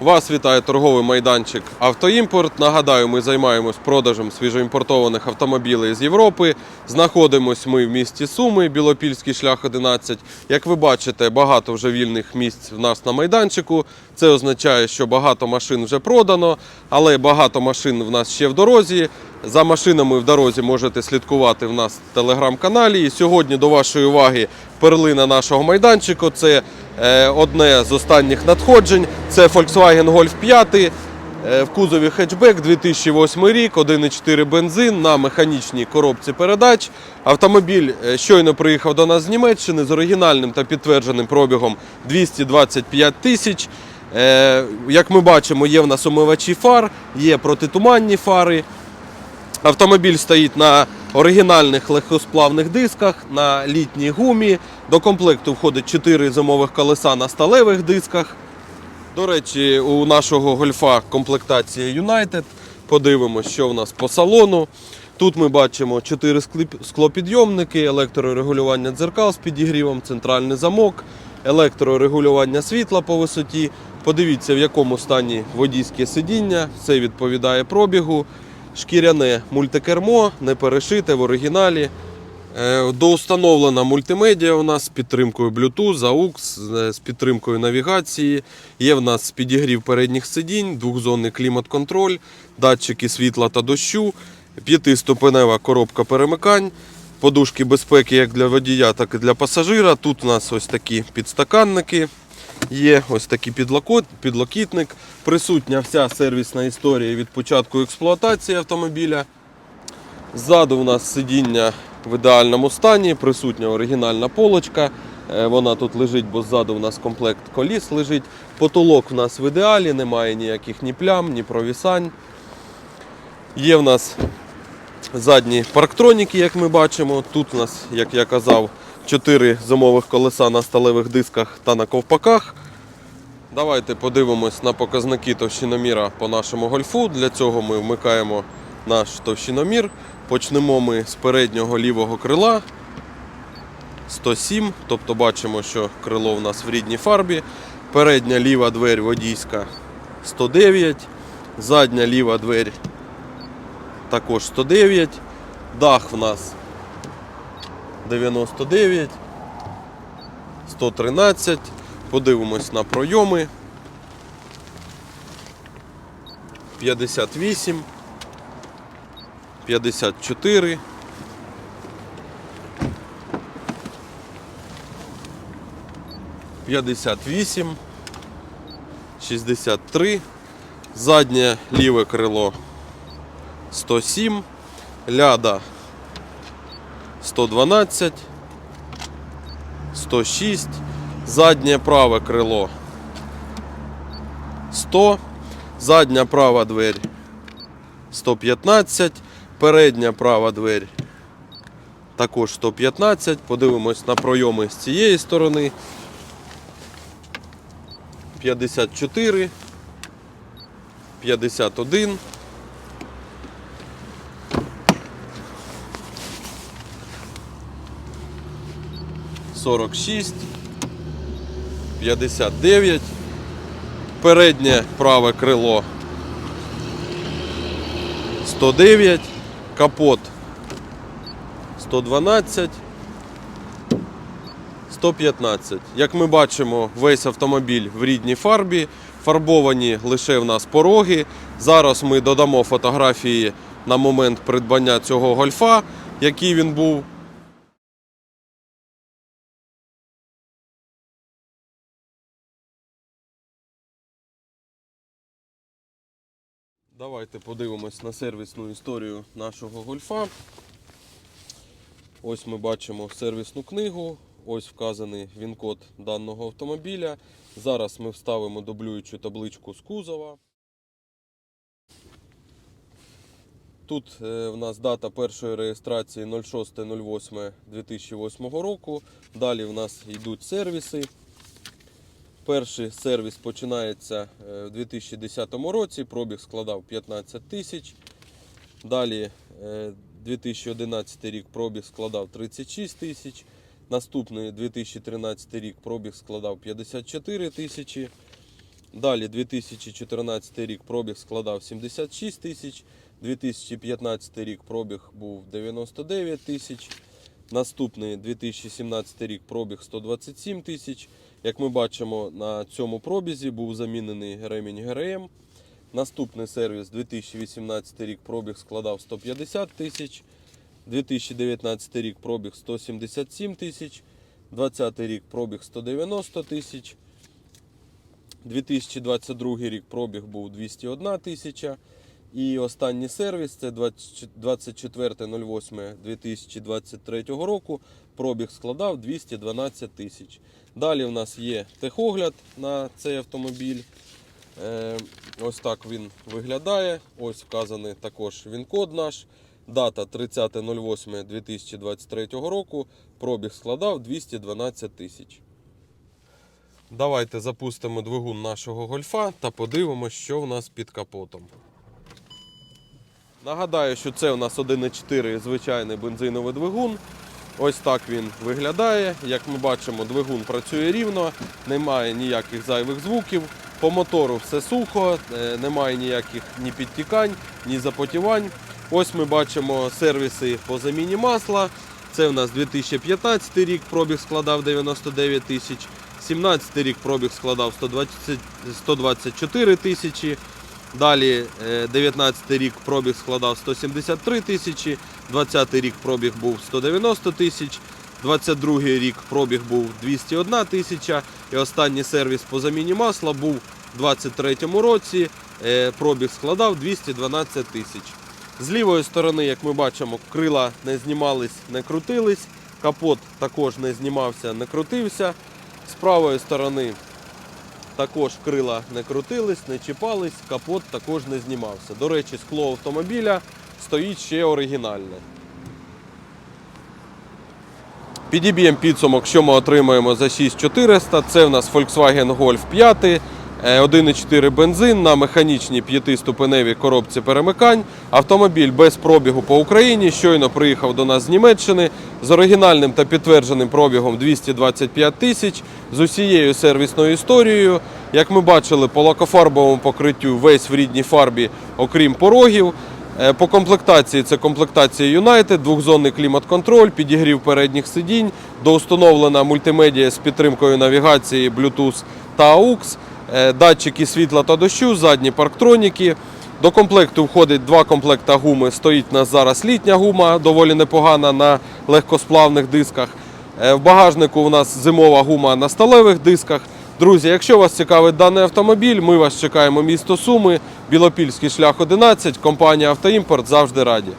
Вас вітає торговий майданчик Автоімпорт. Нагадаю, ми займаємось продажем свіжоімпортованих автомобілів з Європи. Знаходимось ми в місті Суми, Білопільський шлях 11. Як ви бачите, багато вже вільних місць в нас на майданчику. Це означає, що багато машин вже продано, але багато машин в нас ще в дорозі. За машинами в дорозі можете слідкувати в нас в телеграм-каналі. І сьогодні до вашої уваги перлина нашого майданчику. Це одне з останніх надходжень. Це Volkswagen Golf 5 е, в кузові хетчбек 2008 рік, 1,4 бензин на механічній коробці передач. Автомобіль е, щойно приїхав до нас з Німеччини з оригінальним та підтвердженим пробігом 225 тисяч. Е, Як ми бачимо, є в нас омивачі фар, є протитуманні фари. Автомобіль стоїть на оригінальних легкосплавних дисках, на літній гумі. До комплекту входить 4 зимових колеса на сталевих дисках. До речі, у нашого гольфа комплектація United. Подивимося, що в нас по салону. Тут ми бачимо 4 склопідйомники, електрорегулювання дзеркал з підігрівом, центральний замок, електрорегулювання світла по висоті. Подивіться, в якому стані водійське сидіння. Все відповідає пробігу. Шкіряне мультикермо, не перешите в оригіналі. Е, Доустановлена мультимедіа у нас з підтримкою Bluetooth, AUX, з- підтримкою навігації. Є в нас підігрів передніх сидінь, двохзонний клімат-контроль, датчики світла та дощу, п'ятиступенева коробка перемикань, подушки безпеки як для водія, так і для пасажира. Тут у нас ось такі підстаканники. Є ось такий підлокітник. Присутня вся сервісна історія від початку експлуатації автомобіля. Ззаду у нас сидіння в ідеальному стані, присутня оригінальна полочка. Е, Вона тут лежить, бо ззаду у нас комплект коліс лежить. Потолок у нас в ідеалі, немає ніяких ні плям, ні провісань. Є в нас задні парктроніки, як ми бачимо. Тут у нас, як я казав, 4 зимових колеса на сталевих дисках та на ковпаках. Давайте подивимось на показники товщиноміра по нашому гольфу. Для цього ми вмикаємо наш товщиномір. Почнемо ми з переднього лівого крила 107, тобто бачимо, що крило в нас в рідній фарбі. Передня ліва двері водійська 109, задня ліва двері також 109, дах в нас 99, 113. Подивимось на пройоми. 58, 54. П'ятдесят вісім, шістдесят три, заднє ліве крило 107, ляда 112, 106, заднє праве крило 100, задня права двері 115, передня права двері також 115. Подивимось на пройоми з цієї сторони. 54, 51. Сорок шість, п'ятдесят дев'ять, переднє праве крило 109, капот 112, 115. Як ми бачимо, весь автомобіль в рідній фарбі, фарбовані лише в нас пороги. Зараз ми додамо фотографії на момент придбання цього гольфа, який він був. Давайте подивимось на сервісну історію нашого гольфа. Ось ми бачимо сервісну книгу. Ось вказаний він-код даного автомобіля. Зараз ми вставимо дублюючу табличку з кузова. Тут е, в нас дата першої реєстрації 06.08.2008 року. Далі в нас йдуть сервіси. Перший сервіс починається е, в 2010 році, пробіг складав 15 тисяч. Далі е, 2011 рік пробіг складав 36 тисяч. Наступний 2013 рік пробіг складав 54 тисячі. Далі 2014 рік пробіг складав 76 тисяч, 2015 рік пробіг був 99 тисяч. Наступний 2017 рік пробіг 127 тисяч. Як ми бачимо, на цьому пробізі був замінений ремінь ГРМ. Наступний сервіс 2018 рік пробіг складав 150 тисяч. 2019 рік пробіг 177 тисяч. 2020 рік пробіг 190 тисяч. 2022 рік пробіг був 201 тисяча. І останній сервіс це 24.08.2023 року. Пробіг складав 212 тисяч. Далі в нас є техогляд на цей автомобіль. Е, Ось так він виглядає. Ось вказаний також він-код наш. Дата 30.08.2023 року. Пробіг складав 212 тисяч. Давайте запустимо двигун нашого гольфа та подивимося, що в нас під капотом. Нагадаю, що це у нас 1,4 звичайний бензиновий двигун. Ось так він виглядає. Як ми бачимо, двигун працює рівно, немає ніяких зайвих звуків. По мотору все сухо, е, немає ніяких ні підтікань, ні запотівань. Ось ми бачимо сервіси по заміні масла. Це у нас 2015 рік, пробіг складав 99 тисяч. 17 рік пробіг складав 120, 124 тисячі. Далі е, 19 рік пробіг складав 173 тисячі, 20 рік пробіг був 190 тисяч, 22 рік пробіг був 201 тисяча. І останній сервіс по заміні масла був у 23 році. е, Пробіг складав 212 тисяч. З лівої сторони, як ми бачимо, крила не знімались, не крутились, капот також не знімався, не крутився. З правої сторони також крила не крутились, не чіпались, капот також не знімався. До речі, скло автомобіля стоїть ще оригінальне. Підіб'ємо підсумок, що ми отримаємо за 6400. Це в нас Volkswagen Golf 5, е, 1,4 бензин на механічній п'ятиступеневій коробці перемикань. Автомобіль без пробігу по Україні. Щойно приїхав до нас з Німеччини з оригінальним та підтвердженим пробігом 225 тисяч, з усією сервісною історією. Як ми бачили, по лакофарбовому покриттю весь в рідній фарбі, окрім порогів. Е, По комплектації це комплектація United, двохзонний клімат-контроль, підігрів передніх сидінь, доустановлена мультимедіа з підтримкою навігації, Bluetooth та AUX, е, датчики світла та дощу, задні парктроніки. До комплекту входить два комплекта гуми. Стоїть у нас зараз літня гума, доволі непогана на легкосплавних дисках. Е, В багажнику у нас зимова гума на сталевих дисках. Друзі, якщо вас цікавить даний автомобіль, ми вас чекаємо місто Суми, Білопільський шлях 11, компанія Автоімпорт завжди раді.